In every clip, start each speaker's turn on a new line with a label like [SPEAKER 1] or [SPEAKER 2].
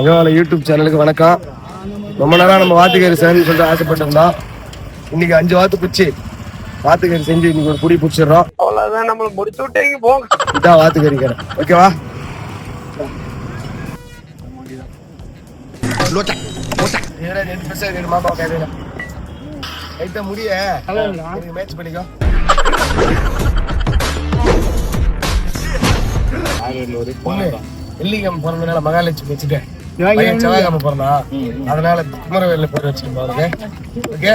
[SPEAKER 1] அகவால YouTube சேனலுக்கு வணக்கம். ரொம்ப நேரம் நம்ம வாத்துக்கறி செய்யணும்னு சொல்லிட்டு ஆசைப்பட்டிருந்தோம். இன்னைக்கு அஞ்சு வாத்து பிடிச்சி வாத்துக்கறி செஞ்சு இன்னைக்கு ஒரு புடி பிடிச்சிடுறோம்
[SPEAKER 2] அவ்வளவுதான் நம்மள முடிச்சு விட்டீங்க போங்க.
[SPEAKER 1] இதான் வாத்துக்கறி கடை. ஓகேவா முடிய. மேட்ச் பண்ணிக்கோ. பொண்ணு வெள்ளிக்கிழமை பிறந்தனால மகாலட்சுமி வச்சுட்டேன். பையன் செவ்வாய்க்கிழமை பிறந்தா அதனால குமரவேல பேர் வச்சுக்கோங்க அவருக்கு ஓகே?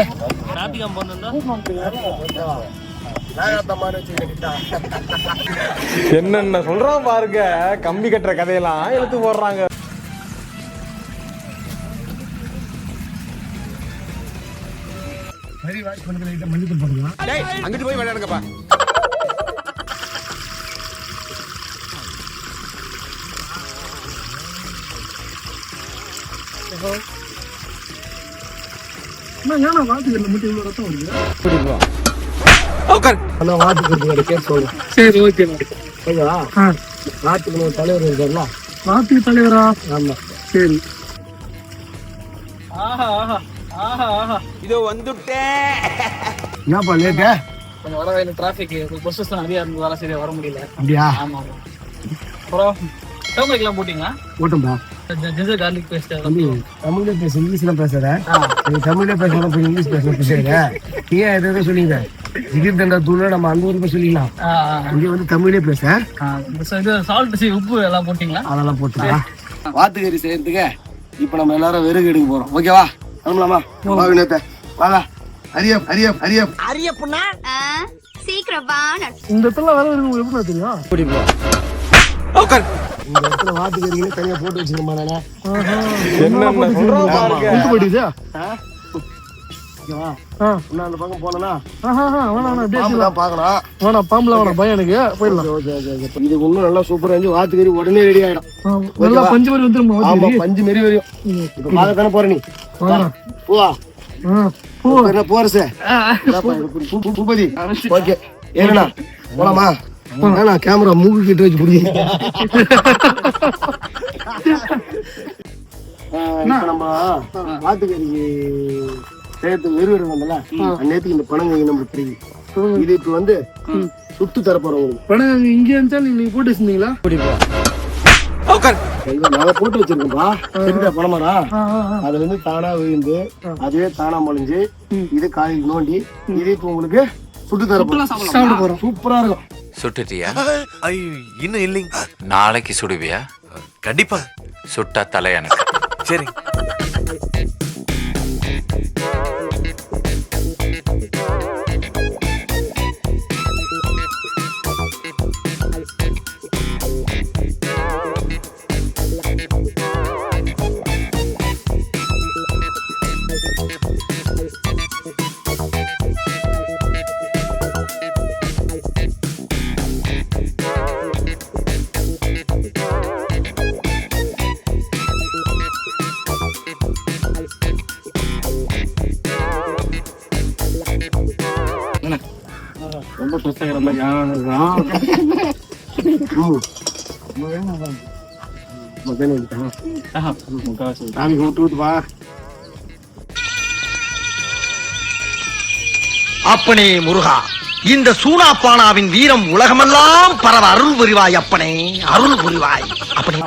[SPEAKER 3] என்னென்ன சொல்றான் பாருங்க. கம்பி கட்டுற கதையெல்லாம் எழுத்து போடுறாங்க. அங்கிட்டு போய் விளையாடுங்கப்பா.
[SPEAKER 4] சரி ஓகே
[SPEAKER 1] நம்ம தலைவர் இருக்கார்ல
[SPEAKER 4] ராத்திரி தலைவரா?
[SPEAKER 1] ஆமா.
[SPEAKER 4] சரி.
[SPEAKER 3] இதோ வந்துட்டேன்
[SPEAKER 1] என்னப்பா லேட்டு
[SPEAKER 4] கொஞ்சம் வர வயல டிராஃபிக் பஸ்ஸஸ் நிறைய இருந்ததால சரியா வர முடியல.
[SPEAKER 1] அப்படியா?
[SPEAKER 4] ஆமா ஆமா. அப்புறம் டோமரிக்லாம் போட்டிங்களா?
[SPEAKER 1] போட்டோம்பா.
[SPEAKER 4] கார்லிக் பேஸ்ட்
[SPEAKER 1] தம்பி தமிழ்ல பேச இங்கிலீஷ்ல பேசுற நீ தமிழ்ல போய் இங்கிலீஷ் பேச பேசுறீங்க நீ ஏன் எதை எதை சொல்லிங்க திடீர் தண்டா தூள நம்ம அந்த ஊருக்கு சொல்லிக்கலாம். இங்க வந்து தமிழே பேச
[SPEAKER 4] இது சால்ட் சி உப்பு எல்லாம் போட்டிங்களா?
[SPEAKER 1] அதெல்லாம் போட்டுக்கா வாத்துக்கறி செய்யறதுக்கு இப்ப நம்ம எல்லாரும் விறகு எடுக்க போறோம். ஓகேவா கிளம்பலாமா? வா வினோத்த. வாங்க ஹரியம் ஹரியம் ஹரியம்
[SPEAKER 5] ஆ, சீக்கிரம்
[SPEAKER 4] இந்த இடத்துல வர இருக்கு எப்படி தெரியும்?
[SPEAKER 1] இந்த இடத்துல வாத்துக்கறின்னு தனியா போட்டு வச்சிருக்கோமா நானே
[SPEAKER 4] ஆ.
[SPEAKER 1] இன்னும் அந்த பக்கம் போனோம்னா
[SPEAKER 4] வேணாம் வேணாம் பாம்புல வேணாம் பயம் எனக்கு போயிடலாம்
[SPEAKER 1] ஓகே ஓகே ஓகே இது இன்னும் நல்லா சூப்பரா இருந்துச்சு வாத்துக்கறி உடனே ரெடி ஆயிடும்
[SPEAKER 4] நல்லா பஞ்சு மாதிரி வந்துருமா
[SPEAKER 1] ஆமா பஞ்சு மாரி வரையும் இப்ப போற நீ. போவா. என்ன போறசே பூபதி ஓகே ஏன்னா போலாமா வேணா கேமரா மூக்கு கிட்ட வச்சு புடி நம்ம வாத்துக்கறிக்கு சேர்த்து வெறுவெரு வந்தல நேத்துக்கு இந்த பணங்க நம்மளுக்கு தெரியும் இது இப்ப வந்து சுட்டு தர போறோம்
[SPEAKER 4] பணம் இங்க இருந்துச்சா நீங்க போட்டு வச்சிருந்தீங்களா?
[SPEAKER 1] நாங்க போட்டு வச்சிருக்கோம்பா சரிதா
[SPEAKER 4] ஆ.
[SPEAKER 1] அதுல இருந்து தானா விழுந்து அதுவே தானா மொழிஞ்சு இது காலையில் நோண்டி இது இப்ப உங்களுக்கு சுட்டு தர
[SPEAKER 4] சாப்பிட போறோம்.
[SPEAKER 1] சூப்பரா இருக்கும்.
[SPEAKER 6] சுட்டுட்டியா?
[SPEAKER 7] ஐயோ இன்னும் இல்லைங்க.
[SPEAKER 6] நாளைக்கு சுடுவியா?
[SPEAKER 7] கண்டிப்பா.
[SPEAKER 6] சுட்டா தலை எனக்கு
[SPEAKER 7] சரி.
[SPEAKER 4] ரொம்ப முக்காவாசி.
[SPEAKER 1] சாமி விட்டு விட்டு வா.
[SPEAKER 2] அப்பனே முருகா இந்த சூனாப்பானாவின் வீரம் உலகமெல்லாம் பரவ அருள் புரிவாய் அப்பனே அருள் புரிவாய். அப்பனே.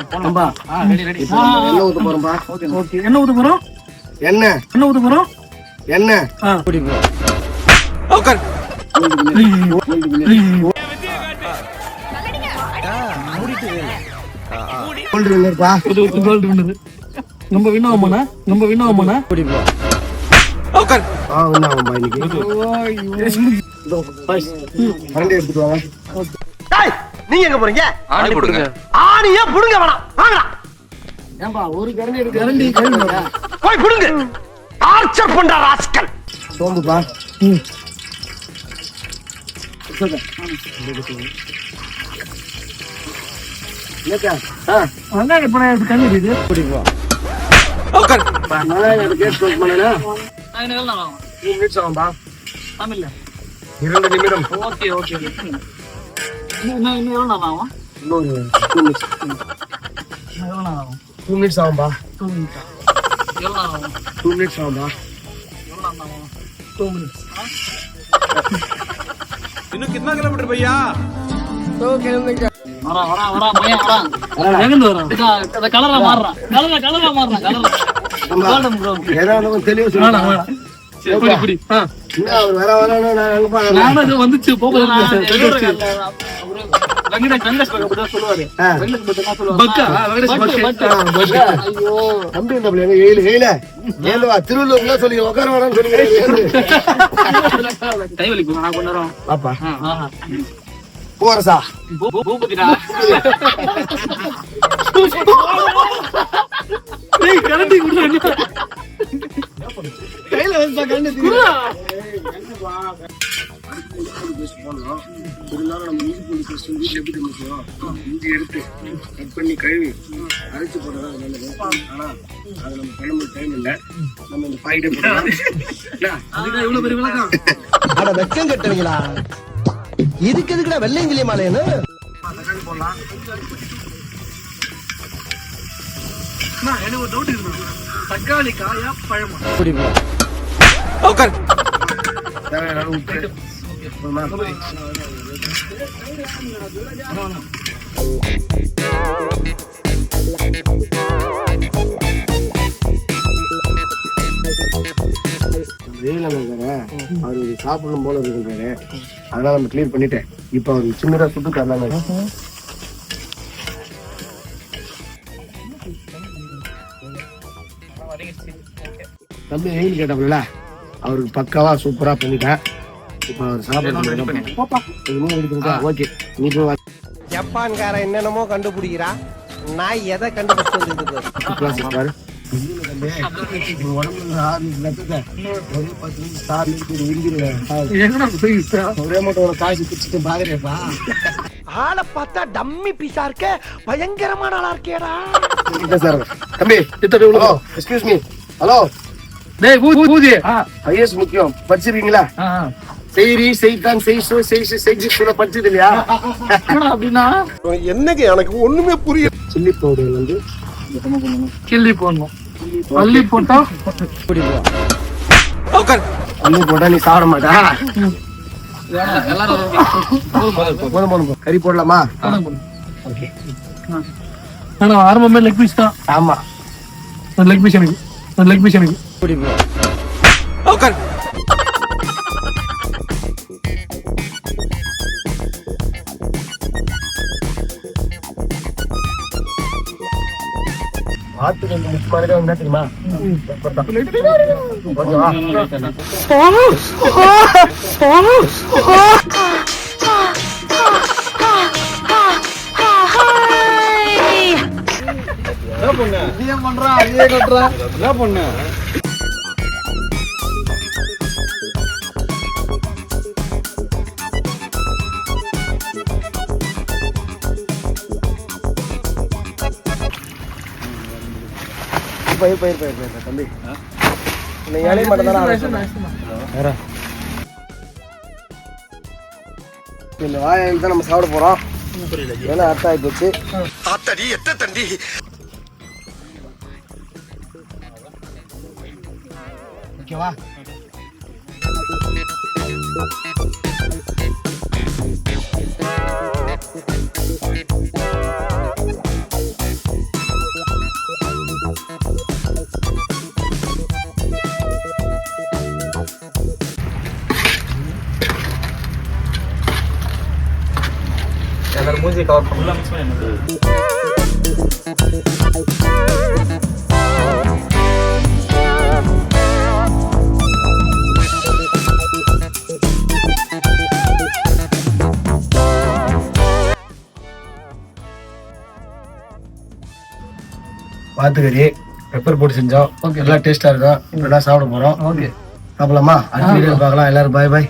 [SPEAKER 1] எண்ணெய் ஊத்த போறோம்பா
[SPEAKER 4] என்ன ஊத்த போறோம்? என்ன? ஊத்த போறோம்?
[SPEAKER 1] எண்ணெய்
[SPEAKER 4] நம்ம வின்னாமண்ணா நம்ம வின்னாமண்ணா
[SPEAKER 1] ஆ உண்ணாமப்பா இன்னைக்கு இதோ, பாய்ஸ். கரண்டி எடுத்துட்டு வாங்க
[SPEAKER 2] நீங்க எங்க போறீங்க
[SPEAKER 6] ஆணி கொடுங்க
[SPEAKER 2] ஆணியா புடுங்க வேணாம் வாங்கடா
[SPEAKER 1] ஏன்பா ஒரு கரண்டி எடுக்க கரண்டி கழுவிடா
[SPEAKER 2] போய் புடுங்க டார்ச்சர் பண்ற ராஸ்கல்
[SPEAKER 1] சோம்புப்பா என்னக்கா? ஆ,
[SPEAKER 4] வெங்காயம் இப்ப நான் கண்ணு இது
[SPEAKER 1] வெங்காயம் அதை கேட்டு close பண்ணேனா?
[SPEAKER 4] நான்
[SPEAKER 1] மூணு நிமிஷம் ஆகும்பா.
[SPEAKER 4] தமிழ்ல
[SPEAKER 1] இரண்டு நிமிடம்
[SPEAKER 4] ஓகே ஓகே இன்னும் இன்னும் எவ்வளோ நாள் ஆகும்
[SPEAKER 1] இன்னொரு two minutes.
[SPEAKER 4] எவ்வளோ நாள் ஆகும்
[SPEAKER 1] டூ மினிட்ஸ் ஆகும்பா
[SPEAKER 4] டூ மினிட்ஸ் எவ்வளோ ஆகும்
[SPEAKER 1] டூ மினிட்ஸ் ஆகும்பா
[SPEAKER 4] எவ்வளோ ஆகும் டூ மினிட்ஸ்
[SPEAKER 3] இன்னும் கிतना கிலோமீட்டர் பையா.
[SPEAKER 4] வரா வரா வரா பையன் வரா எங்கிருந்து வரான் இதா, அந்த கலரா மாறுறான். கலரா கலரா மாறுறான் கலரா
[SPEAKER 1] தெளிவா
[SPEAKER 4] சரி, இப்படி இப்படி
[SPEAKER 1] வர வர
[SPEAKER 4] வந்துச்சு போகுது
[SPEAKER 1] திருவள்ளூர்ல சொல்லி உட்கார வேணாம்னு சொல்லி. போறசா
[SPEAKER 4] பூபதிடா. டேய், கரண்டி குடுறா.
[SPEAKER 1] கையில வந்து கண்டு
[SPEAKER 4] குடுறா.
[SPEAKER 1] இருந்தாலும் நம்ம இஞ்சி பூண்டு பேஸ்ட் வந்து எப்படி தெரிஞ்சுக்கோ இஞ்சி எடுத்து கட் பண்ணி கழுவி அரைச்சு அது நல்லது. ஆனா அது நம்ம பண்ணும்போது டைம் இல்லை. நம்ம இந்த பாக்கெட்டே போடலாம்?
[SPEAKER 4] அதுதான் இவ்வளவு பெரிய விளக்கம்.
[SPEAKER 2] அட வெக்கம் கட்டுவீங்களா இதுக்கு எதுக்குடா வெள்ளையங்கிலி மாலையன்னு
[SPEAKER 1] தக்காளி போடலாம்.
[SPEAKER 4] அண்ணா, எனக்கு ஒரு doubt இருக்கு. தக்காளி காயா பழமா?
[SPEAKER 1] தேவையான உப்பு. இருக்காரு அவருக்கு சாப்பிடணும் போல இருக்குன்றாரு அதனால நம்ம கிளீன் பண்ணிட்டேன் இப்ப அவருக்கு சின்னதா சுட்டு தரலாங்க தம்பி வெயில் கேட்டப்பல அவருக்கு பக்காவா சூப்பரா பண்ணிட்டேன். ஓகே. நீ போய் வா.
[SPEAKER 2] ஜப்பான்காரன் என்னென்னமோ கண்டுபிடிக்கிறா. நான் எதை கண்டுபிடிச்சு
[SPEAKER 1] process பாரு. உன் உடம்புல ஆறு லட்சத்தை ஒரே பத்து நிமிஷம் சார் நிறுத்தி விரிஞ்சிருவேன்.
[SPEAKER 4] எங்கடா போய்
[SPEAKER 1] ஒரே மட்டும் உனக்கு காசு பிடிச்சிட்டு பாக்குறேப்பா
[SPEAKER 2] ஆளை பார்த்தா டம்மி பீஸா இருக்க. பயங்கரமான ஆளா இருக்கேடா.
[SPEAKER 1] சார். தம்பி எக்ஸ்கியூஸ் மீ ஹலோ
[SPEAKER 4] டேய்
[SPEAKER 1] ஐஎஸ் முக்கியம். படிச்சிருக்கீங்களா?
[SPEAKER 4] ஆ
[SPEAKER 1] செய்தி செய்தான் செய்சோ செய்சு செய்தி கூட படிச்சது இல்லையா
[SPEAKER 4] அப்படின்னா?
[SPEAKER 2] என்னங்க எனக்கு ஒண்ணுமே புரியல.
[SPEAKER 1] சில்லி பவுடர் வந்து
[SPEAKER 4] கிள்ளி போடணும். பள்ளி போட்டா
[SPEAKER 1] அள்ளி போட்டா நீ சாப்பிட மாட்டா? போதும் போதும். கறி போடலாமா? ஓகே
[SPEAKER 4] ஆனா ஆரம்பமே லெக் பீஸ் தான்.
[SPEAKER 1] ஆமா.
[SPEAKER 4] லெக் பீஸ் எனக்கு. லெக் பீஸ் எனக்கு.
[SPEAKER 1] ஆத்து கொஞ்சம் மிஸ் மாதிரி என்ன வா.
[SPEAKER 3] என்ன பண்ண
[SPEAKER 1] பயிர் பயிர் பயிர் பயிர் தம்பி. இந்த இலையை மட்டும் தானே இந்த வாயில் தான் நம்ம சாப்பிட போறோம். ஏன்னா அர்த்தம் ஆகி போச்சு.
[SPEAKER 2] ஆத்தடி எத்த தண்டி?
[SPEAKER 1] ஓகேவா?
[SPEAKER 3] மூஞ்சி கவர் பண்ணலாம்
[SPEAKER 1] பெப்பர் போட்டு செஞ்சோம். ஓகே எல்லாம் டேஸ்டா இருக்கும். இப்படிலாம் சாப்பிட போறோம்.
[SPEAKER 4] ஓகே
[SPEAKER 1] சாப்பிடலாமா? அடுத்த வீடியோ பார்க்கலாம். எல்லாரும் பாய் பாய்